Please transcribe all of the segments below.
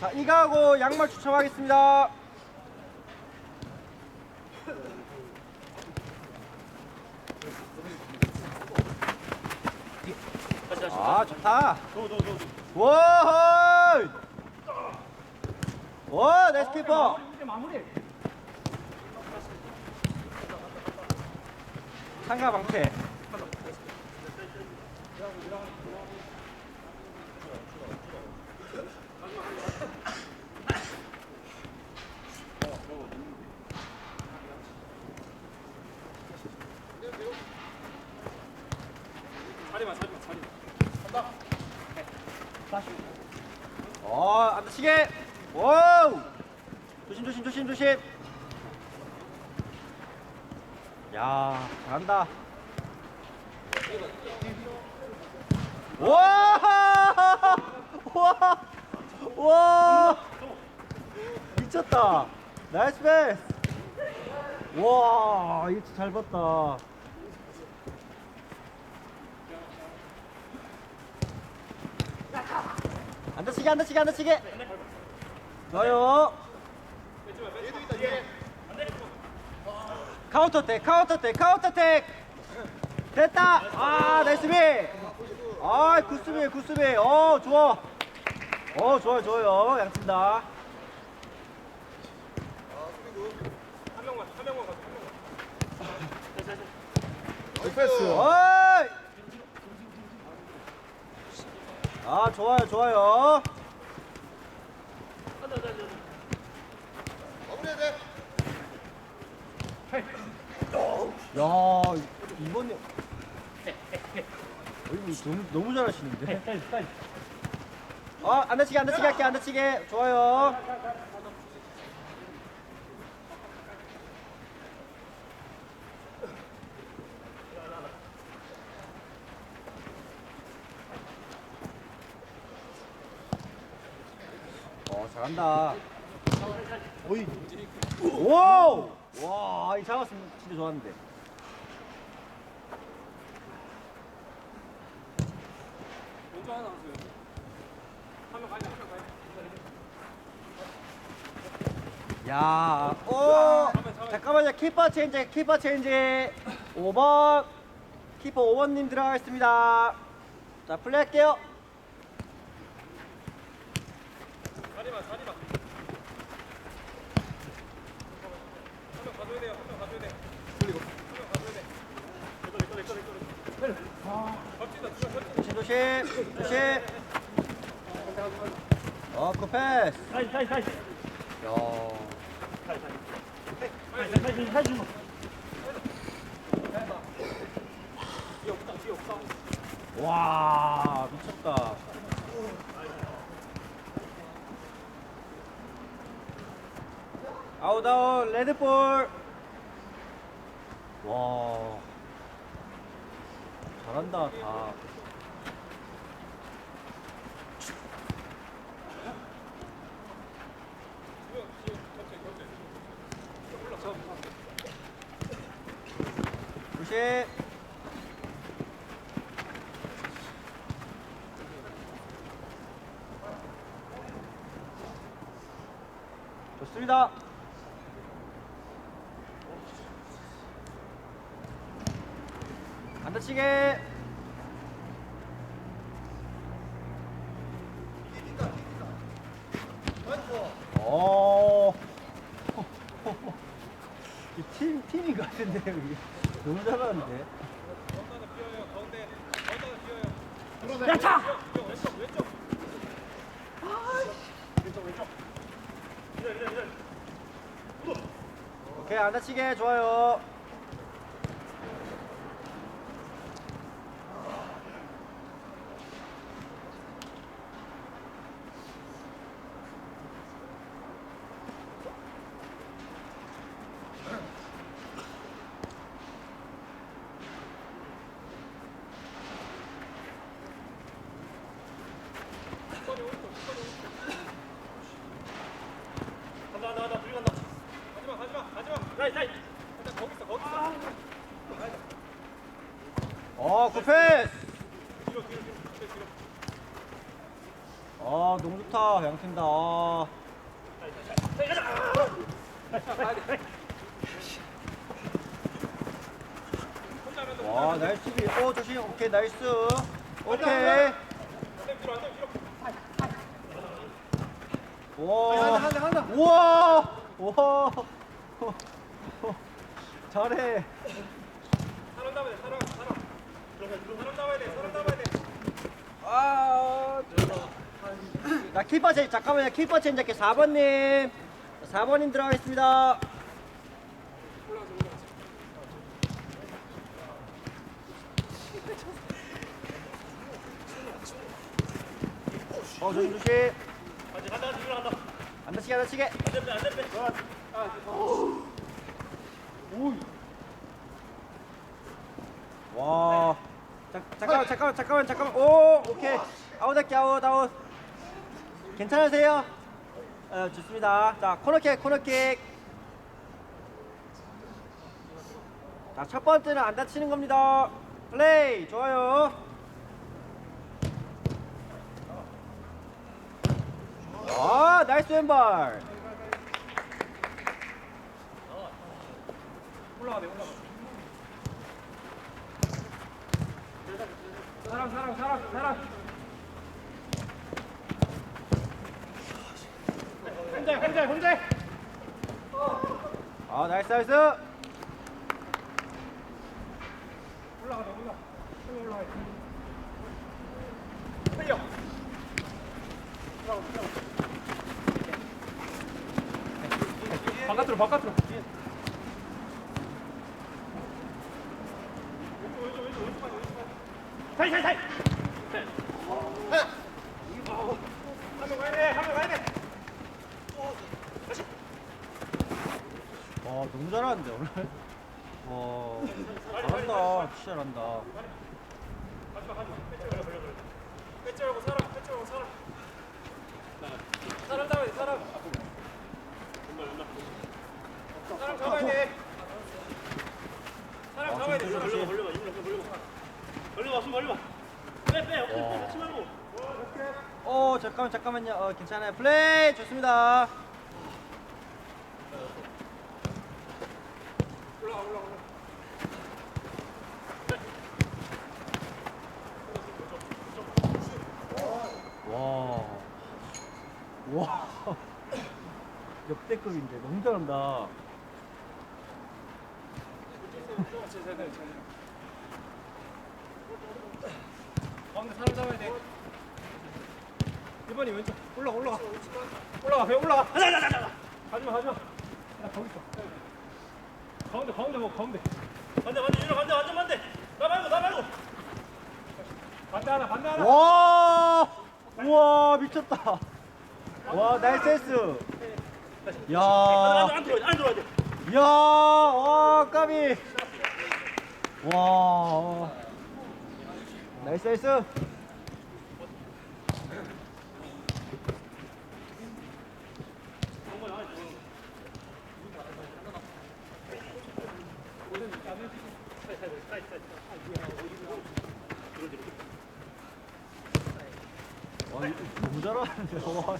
자, 이가하고 양말 추첨하겠습니다. 아, 좋다. 와! 와, 나이스 키퍼. 상가 방패. 어, 안 다치게. 와우. 조심 조심 조심 조심. 야, 잘한다. 와! 와! 와! 미쳤다. 나이스 패스. 와, 이거 잘 봤다. 안 다치게 안 다치게 안 다치게. 좋아요. 카운터 택 카운터 택 카운터 택. 됐다. 아 나이스 비 아 굿수비 굿수비. 어 좋아. 어 좋아요 좋아요. 양팀다 패스. 어이 아 좋아요 좋아요. 마무리해야 돼. 야 이번에. 어이 너무 너무 잘하시는데? 어안 다치게 안 다치게 할게 안 다치게. 좋아요 잘한다 오이. 오! 와, 이 잡았으면 진짜 좋았는데. 먼저 하나 하세요. 한명 가야 한명. 야, 오! 잠깐만요. 키퍼 체인지, 키퍼 체인지. 5번. 키퍼 5번님 들어가겠습니다. 자, 플레이할게요. 자리만, 자리만. 한명 가줘야 돼요, 한명 가줘야 돼. 한명 가줘야 돼. 내꺼, 내꺼, 내꺼, 내꺼, 내꺼. 겹친다, 누가 겹친다. 조심, 조심, 조심. 어, 패스. 사이드 사이드 사이드 야. 사이드 사이드 사이드 좀 뒤에 없다, 뒤에 없다. 와, 미쳤다. 아웃 아웃 레드볼. 와. 잘한다 다. 조심. 좋습니다. 안 다치게. 어. 이 팀, 팀인 것 같은데, 여기. 너무 잘하는데. 야, 차! 오케이, 안 다치게. 좋아요. 어, 굿패스! 아, 너무 좋다. 양팀 다. 아. 와, 나이스 수비. 어, 조심. 오케이, 나이스. 오케이. 와, 우와! 우와! 잘해. 아, 나 키퍼 체인 잠깐만요. 키퍼 체인 잡게 4번님. 4번님 들어가겠습니다. 어, 조심 조심. 안 다치게 안 다치게. 와. 자, 잠깐만 잠깐만 잠깐만 잠깐만. 오, 오케이. 아웃할게 아웃 아웃. 괜찮으세요? 어, 좋습니다. 자, 코너킥 코너킥. 자, 첫 번째는 안 다치는 겁니다. 플레이 좋아요. 아, 나이스 왼발. 올라가 돼 올라가 사람 사람 사람 사람 혼자 혼자 혼자 아, 나이스 나이스. 올라가 돼 올라 올라 올라가 흘려 바깥으로 바깥으로 사이 사 이 사이 한명 가야 돼 한명 가야 돼 와, 너무 잘하는데 오늘. 와, 잘한다. 진짜 잘한다. 뺏지 말고 사람 뺏지 말고 사람 사람 잡아야 돼 사람 사람 잡아야 돼 사람 아, 잡아야 돼 사람. 걸려봐 걸려봐 걸려봐 걸려봐 숨 걸려봐 빼빼 엎드려 뻗지 말고 어, 잠깐만 잠깐만요. 어, 괜찮아요. 플레이 좋습니다. 와. 와. 역대급인데 너무 잘한다. 가운데 사람 잡아야 돼. 1번이 왼쪽. 올라가 올라가 올라가 배 올라가 가자 가자 가자. 가지마 가지마. 나 거기 있어. 가운데 가운데 뭐 가운데. 반대 반대 유라 반대 완전 반대. 나 말고 나 말고. 반대 하나 반대 하나. 와. 우와, 미쳤다. 와, 나이스 스. 야. 안 들어야 돼 안 들어야 돼. 야, 와, 까비. 와. 나이스 나이스. 와, 이거 너무 잘하는데. 와.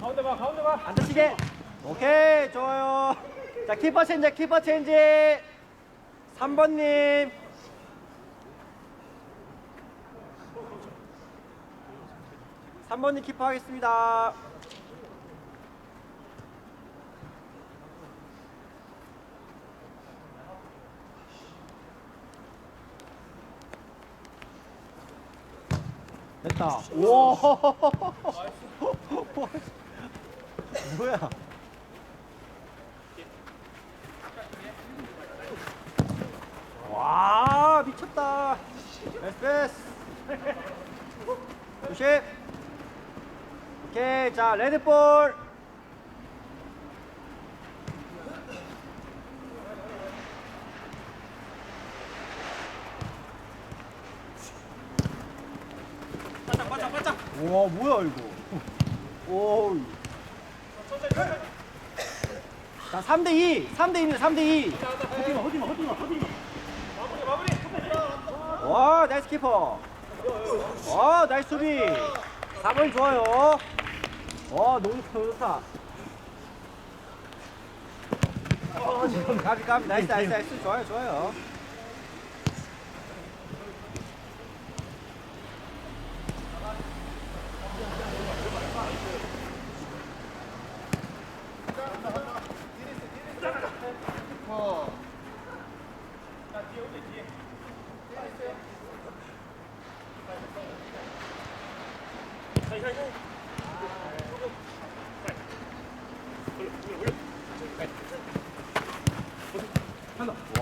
가운데 봐 가운데 봐 안 다치게. 오케이, 좋아요. 자, 키퍼 체인지, 키퍼 체인지. 3번님. 삼번님 키퍼 하겠습니다. 됐다. 우와. 뭐야? 와 미쳤다. 패스. 조심. 오케이 자 레드볼. 바짝 바짝 바짝 와 뭐야 이거. 오. 자 3대 2. 3대 2입니다. 3대 2. 허디마 허디마 허디마 허디마 마무리 마무리 와 나이스 키퍼 와 나이스 수비 4번 좋아요. 어, 너무 좋다. 어, 지금 가비, 가비, 나이스, 나이스, 나이스. 좋아요, 좋아요.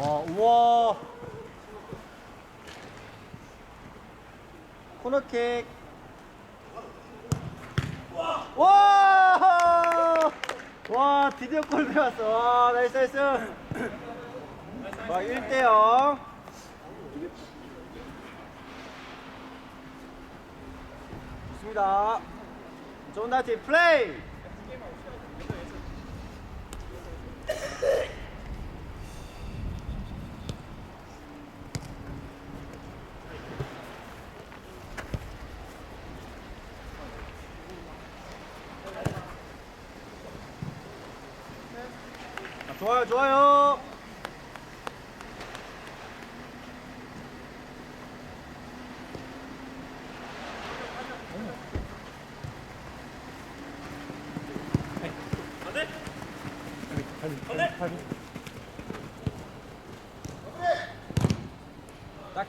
와, 우와. 코너킥. 와! 와, 드디어 골 들어왔어. 와, 나이스, 나이스. 와, 1대0. 좋습니다. 좋은 나티 플레이! 아, 좋아요,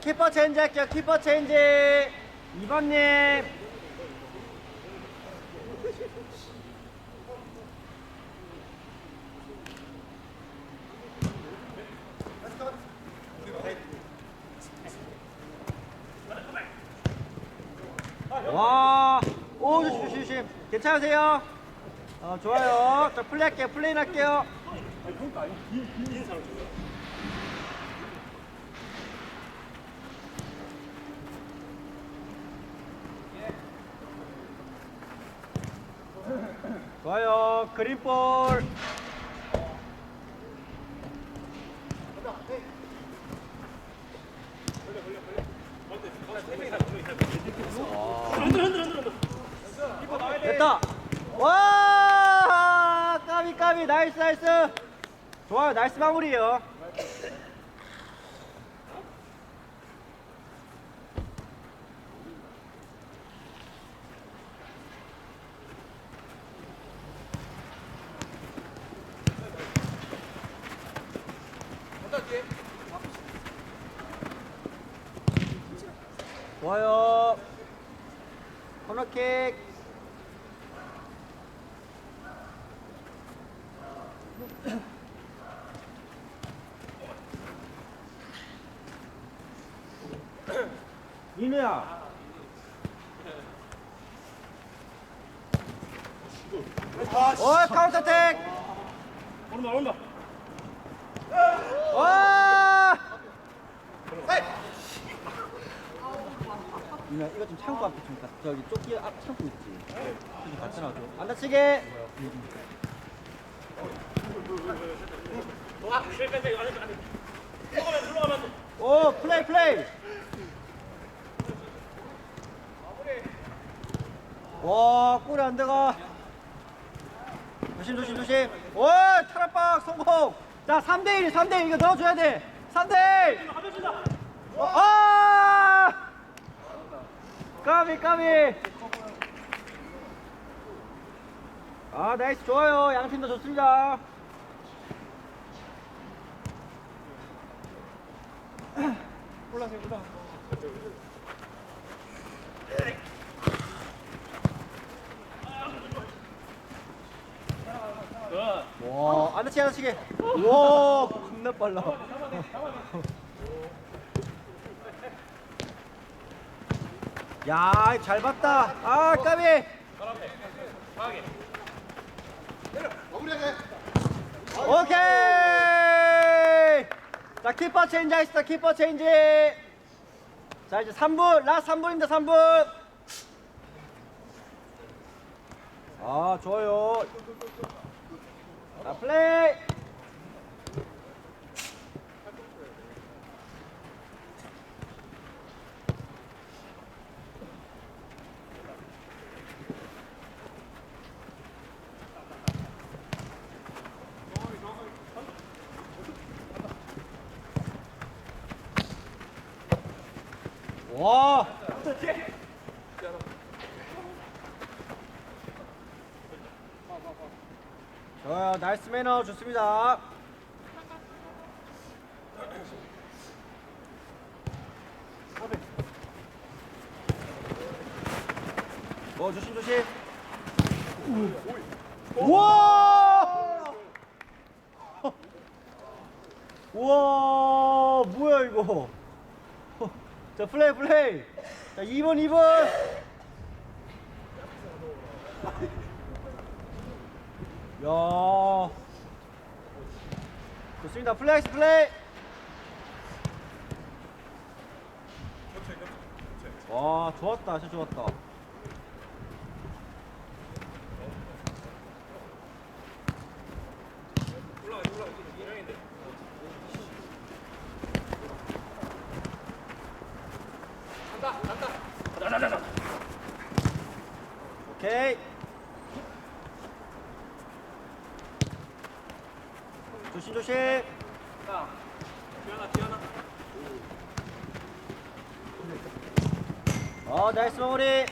키퍼 체인지 할게요. 키퍼 체인지. 2번님. 와, 오, 조심, 조심, 괜찮으세요? 어, 좋아요. 자, 플레이 할게요. 플레이 할게요. 좋아요. 그린볼. 됐다. 와! 까비 까비 나이스 나이스. 좋아요. 나이스 마무리요. 좋아요. 코너킥. 민우야. 오, 카운터 택. 오른발 오른발 와! 민우야, 이거 좀 창고 앞에 좀 가, 저기 조끼 앞 창고 있지. 좀 갖다 놔줘. 안 다치게. 아 빼빼빼 안돼 안돼 들어가면 들어가면 안 돼 오, 플레이, 플레이. 와, 골이 안 들어가. 조심, 조심, 조심. 오, 타락박 성공. 자, 3대1, 3대1. 이거 넣어줘야 돼. 3대1. 가져준다 어, 아! 까비, 까비. 아, 나이스. 좋아요. 양팀 다 좋습니다. 올라가세요 올라 와, 안 다치게, 안 다치게. 와, 겁나 빨라. 야, 잘 봤다. 아, 까비. 오케이. 자, 키퍼 체인지 하겠습니다. 키퍼 체인지. 자, 이제 3분. 라스트 3분입니다. 3분. 아, 좋아요. 자, 플레이. 와. 좋아요. 나이스 매너 좋습니다. 어 조심 조심. 우와! 우와 뭐야 이거? 자 플레이 플레이. 자 2번 2번. 야. 좋습니다. 플레이 플레이. 와 좋았다 진짜 좋았다. 오케이. 조심 조심. 뒤하나 뒤하나 어 나이스 마무리.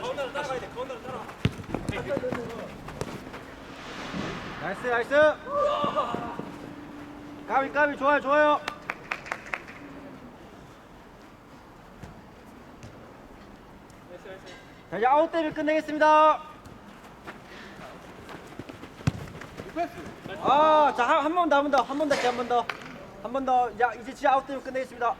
가운데로 따라가야 돼 가운데로 따라가 나이스 나이스. 까비 까비 좋아요 좋아요. 자 이제 아웃 때를 끝내겠습니다. 아, 자, 한 번 더, 한 번 더, 한 번 더, 한 번 더. 한 번 더. 야, 이제 진짜 아웃 때를 끝내겠습니다.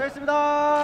쏘겠습니다.